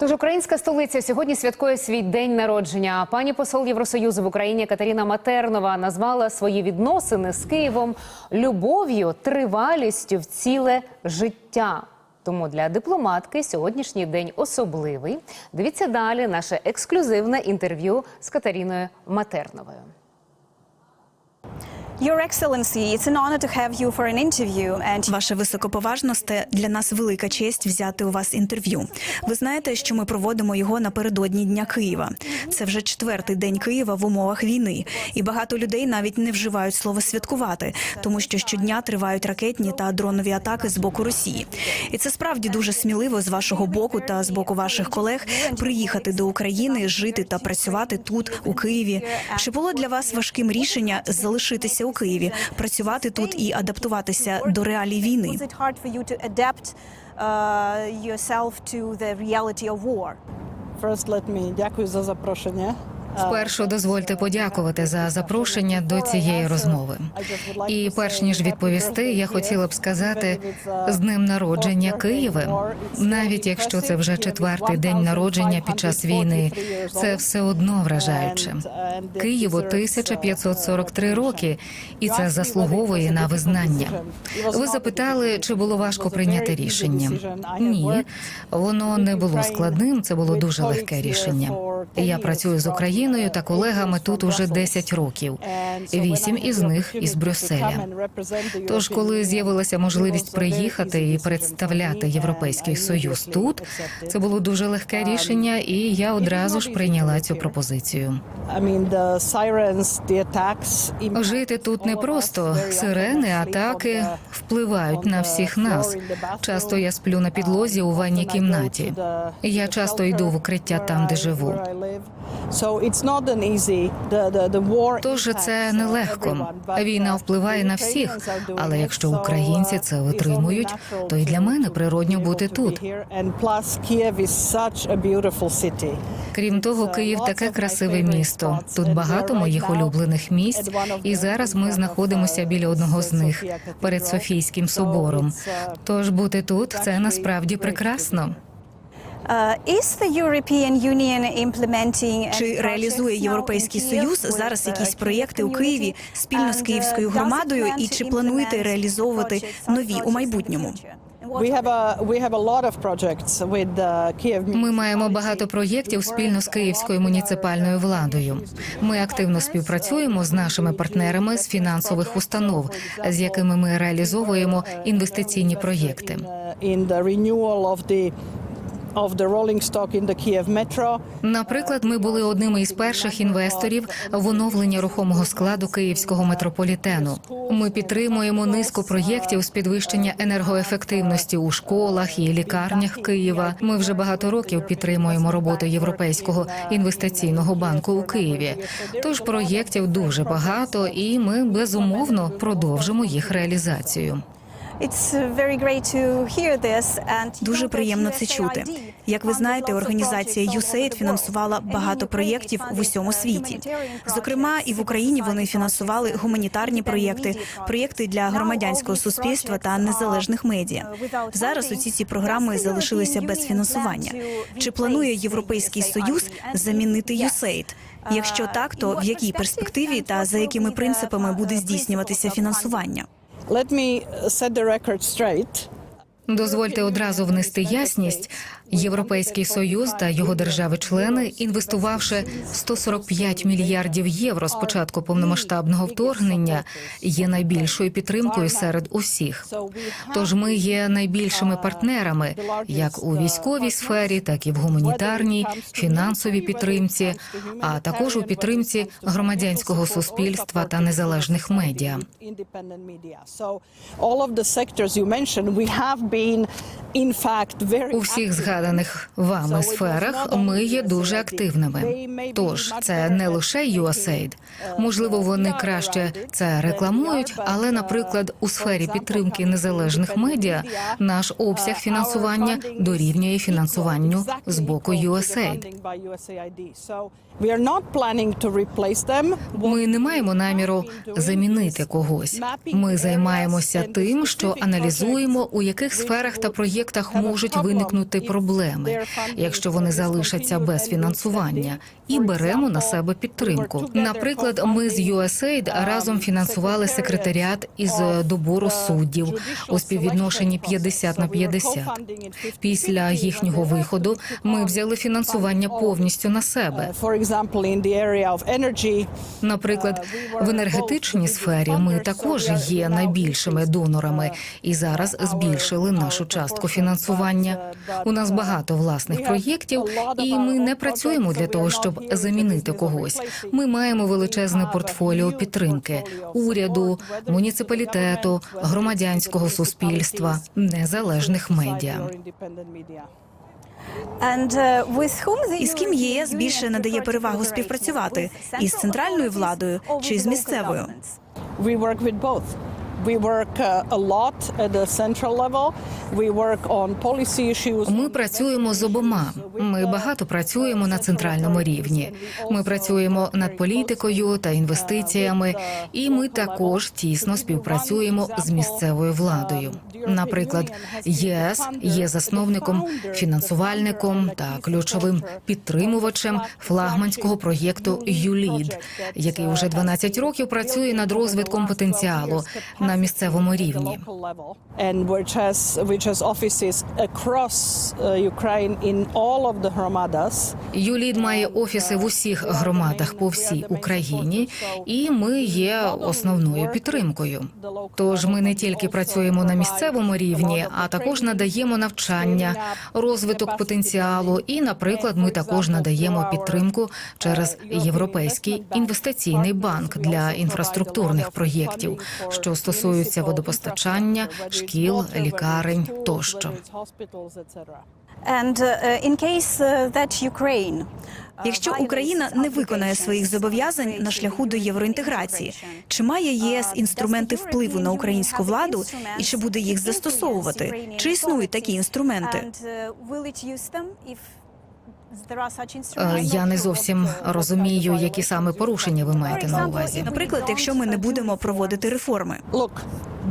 Тож українська столиця сьогодні святкує свій день народження. Пані посол Євросоюзу в Україні Катерина Матернова назвала свої відносини з Києвом любов'ю, тривалістю в ціле життя. Тому для дипломатки сьогоднішній день особливий. Дивіться далі наше ексклюзивне інтерв'ю з Катериною Матерновою. Your Excellency, it's Ваше високоповажносте для нас велика честь взяти у вас інтерв'ю. Ви знаєте, що ми проводимо його напередодні Дня Києва. Це вже четвертий день Києва в умовах війни, і багато людей навіть не вживають слово святкувати, тому що щодня тривають ракетні та дронові атаки з боку Росії. І це справді дуже сміливо з вашого боку та з боку ваших колег приїхати до України, жити та працювати тут, у Києві. Чи було для вас важким рішення залишитися у Києві, працювати тут і адаптуватися до реалій війни? uh, yourself to the reality of war? First, let me дякую за запрошення. Спершу дозвольте подякувати за запрошення до цієї розмови. І перш ніж відповісти, я хотіла б сказати з днем народження Києва. Навіть якщо це вже четвертий день народження під час війни, це все одно вражаюче. Києву 1543 роки, і це заслуговує на визнання. Ви запитали, чи було важко прийняти рішення? Ні, воно не було складним. Це було дуже легке рішення. Я працюю з Україною та колегами тут уже 10 років. Вісім із них із Брюсселя. Тож, коли з'явилася можливість приїхати і представляти Європейський Союз тут, це було дуже легке рішення, і я одразу ж прийняла цю пропозицію. Жити тут непросто. Сирени, атаки впливають на всіх нас. Часто я сплю на підлозі у ванній кімнаті. Я часто йду в укриття там, де живу. Тож це нелегко. Війна впливає на всіх. Але якщо українці це витримують, то й для мене природньо бути тут. Крім того, Київ таке красиве місто. Тут багато моїх улюблених місць, і зараз ми знаходимося біля одного з них перед Софійським собором. Тож бути тут це насправді прекрасно. Чи реалізує Європейський Союз зараз uh, якісь проєкти у Києві спільно з uh, київською громадою? І чи плануєте реалізовувати нові у projects in the майбутньому? future? And what We are have a we have a lot of projects with the Kiev Ми маємо багато проєктів спільно з київською муніципальною владою. Ми активно співпрацюємо з нашими партнерами з фінансових установ, з якими ми реалізовуємо інвестиційні проєкти. Наприклад, ми були одними із перших інвесторів в оновлення рухомого складу київського метрополітену. Ми підтримуємо низку проєктів з підвищення енергоефективності у школах і лікарнях Києва. Ми вже багато років підтримуємо роботу Європейського інвестиційного банку у Києві. Тож проєктів дуже багато, і ми безумовно продовжимо їх реалізацію. Дуже приємно це чути. Як ви знаєте, організація USAID фінансувала багато проєктів в усьому uh, світі. Зокрема, і в Україні вони фінансували гуманітарні проєкти, проєкти для громадянського суспільства та незалежних медіа. uh, Зараз funding. усі ці програми залишилися без фінансування. Чи планує Європейський Союз замінити. USAID? Якщо Uh, так, то в якій перспективі та за якими принципами буде здійснюватися фінансування? Let me set the record straight. Дозвольте одразу внести ясність. Європейський союз та його держави-члени, інвестувавши 145 мільярдів євро з початку повномасштабного вторгнення, є найбільшою підтримкою серед усіх. Тож ми є найбільшими партнерами, як у військовій сфері, так і в гуманітарній, фінансовій підтримці, а також у підтримці громадянського суспільства та незалежних медіа. У всіх згаданих вами сферах ми є дуже активними. Тож це не лише USAID. Можливо, вони краще це рекламують, але, наприклад, у сфері підтримки незалежних медіа наш обсяг фінансування дорівнює фінансуванню з боку USAID. Ми не маємо наміру замінити когось. Ми займаємося тим, що аналізуємо, у яких сферах та проєктах можуть виникнути проблеми. Проблеми, якщо вони залишаться без фінансування, і беремо на себе підтримку. Наприклад, ми з USAID разом фінансували секретаріат із добору суддів у співвідношенні 50 на 50. Після їхнього виходу ми взяли фінансування повністю на себе. Наприклад, в енергетичній сфері ми також є найбільшими донорами і зараз збільшили нашу частку фінансування. У нас багато власних проєктів, і ми не працюємо для того, щоб замінити когось. Ми маємо величезне портфоліо підтримки уряду, муніципалітету, громадянського суспільства, незалежних медіа. With І з ким ЄС більше надає перевагу співпрацювати із центральною владою чи з місцевою? Ми працюємо з обома. Ми багато працюємо на центральному рівні. Ми працюємо над політикою та інвестиціями, і ми також тісно співпрацюємо з місцевою владою. Наприклад, ЄС є засновником, фінансувальником та ключовим підтримувачем флагманського проєкту ЮЛІД, який уже 12 років працює над розвитком потенціалу на місцевому рівні. Uh. ЮЛІД має офіси в усіх громадах по всій Україні, і ми є основною підтримкою. Тож ми не тільки працюємо на місцевому рівні, а також надаємо навчання, розвиток потенціалу. І, наприклад, ми також надаємо підтримку через Європейський інвестиційний банк для інфраструктурних проєктів, що стосуються водопостачання, шкіл, лікарень тощо. And uh, in case uh, that Ukraine uh, Якщо Україна не виконає своїх зобов'язань на шляху до євроінтеграції, чи має єС інструменти впливу на українську владу і чи буде їх застосовувати? Чи існують такі інструменти? And, will it use them if there are such Е? Я не зовсім розумію, які саме порушення ви маєте на увазі. Наприклад, якщо ми не будемо проводити реформи. Look,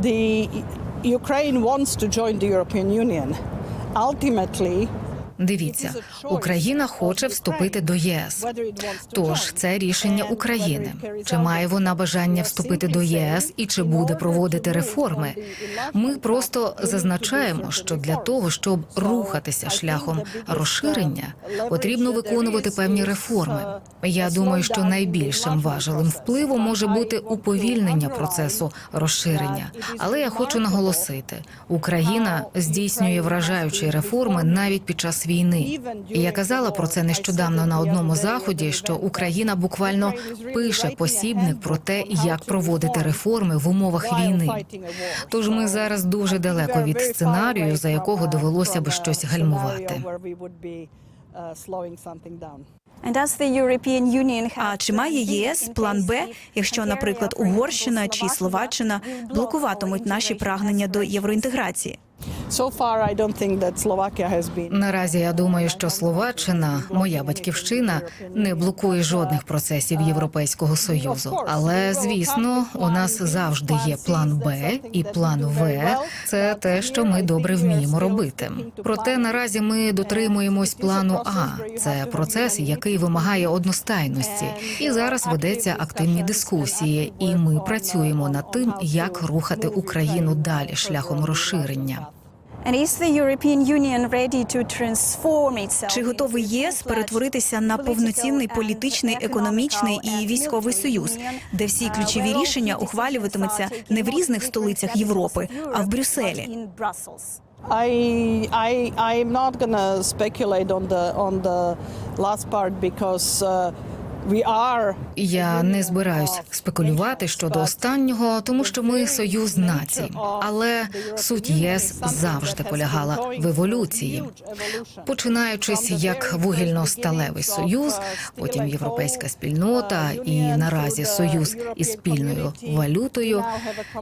the Ukraine wants to join the European Union. Ultimately, Дивіться, Україна хоче вступити до ЄС. Тож це рішення України. Чи має вона бажання вступити до ЄС і чи буде проводити реформи? Ми просто зазначаємо, що для того, щоб рухатися шляхом розширення, потрібно виконувати певні реформи. Я думаю, що найбільшим важелем впливу може бути уповільнення процесу розширення. Але я хочу наголосити: Україна здійснює вражаючі реформи навіть під час війни. І я казала про це нещодавно на одному заході, що Україна буквально пише посібник про те, як проводити реформи в умовах війни. Тож ми зараз дуже далеко від сценарію, за якого довелося би щось гальмувати. Have А чи має ЄС план Б, якщо, наприклад, Угорщина чи Словаччина блокуватимуть наші прагнення до євроінтеграції? Наразі я думаю, що Словаччина, моя батьківщина, не блокує жодних процесів Європейського союзу. Але звісно, у нас завжди є план Б і план В. Це те, що ми добре вміємо робити. Проте наразі ми дотримуємось плану А. Це процес, який вимагає одностайності, і зараз ведеться активні дискусії. І ми працюємо над тим, як рухати Україну далі шляхом розширення. Чи готовий ЄС перетворитися на повноцінний політичний, економічний і військовий союз, union, де всі uh, ключові рішення ухвалюватимуться не в різних столицях Європи, а в Брюсселі? I I I'm not gonna speculate on the on the last part because uh, we are. Я не збираюсь спекулювати щодо останнього, тому що ми союз націй. Але суть ЄС завжди полягала в еволюції, починаючись як вугільно-сталевий союз, потім європейська спільнота і наразі союз із спільною валютою,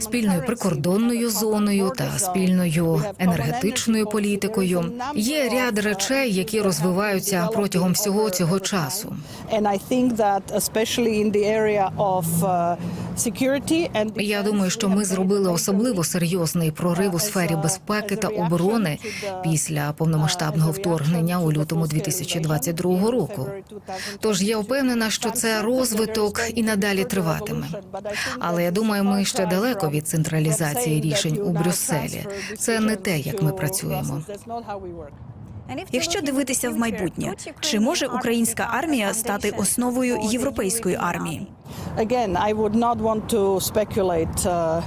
спільною прикордонною зоною та спільною енергетичною політикою. Є ряд речей, які розвиваються протягом всього цього часу. Uh, Я думаю, що ми зробили особливо серйозний прорив у сфері безпеки та оборони після повномасштабного вторгнення у лютому 2022 року. Тож я впевнена, що це розвиток і надалі триватиме. Але я думаю, ми ще далеко від централізації рішень у Брюсселі. Це не те, як ми працюємо. Якщо дивитися в майбутнє, чи може українська армія стати основою європейської армії? Again, I would not want to uh,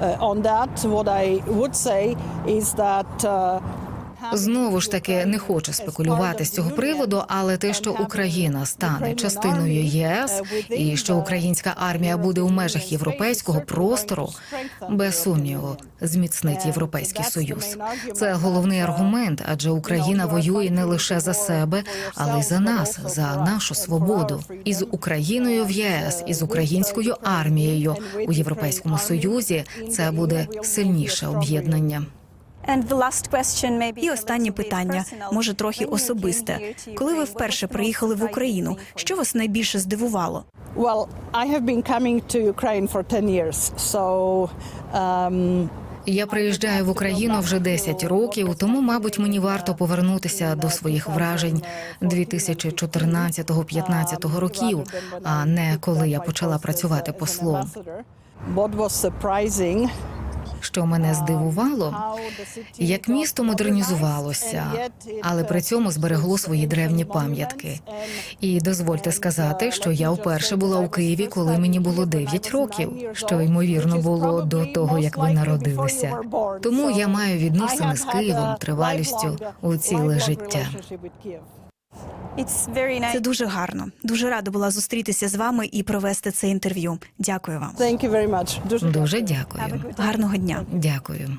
uh, on that. What I would say is that uh, Знову ж таки не хочу спекулювати з цього приводу, але те, що Україна стане частиною ЄС і що українська армія буде у межах європейського простору, без сумніву зміцнить європейський союз. Це головний аргумент, адже Україна воює не лише за себе, але й за нас, за нашу свободу. Із Україною в ЄС, із українською армією у Європейському Союзі це буде сильніше об'єднання. І останнє питання, може трохи особисте. Коли ви вперше приїхали в Україну, що вас найбільше здивувало? Well, I have been coming to Ukraine for 10 years, so um, Я приїжджаю в Україну вже 10 років, тому, мабуть, мені варто повернутися до своїх вражень 2014-15 років, а не коли я почала працювати послом. Що мене здивувало, як місто модернізувалося, але при цьому зберегло свої древні пам'ятки. І дозвольте сказати, що я вперше була у Києві, коли мені було 9 років, що ймовірно було до того, як ви народилися. Тому я маю відносини з Києвом тривалістю у ціле життя. Це дуже гарно. Дуже рада була зустрітися з вами і провести це інтерв'ю. Дякую вам. Thank you very much. Дуже Дуже дякую. Гарного дня. Дякую.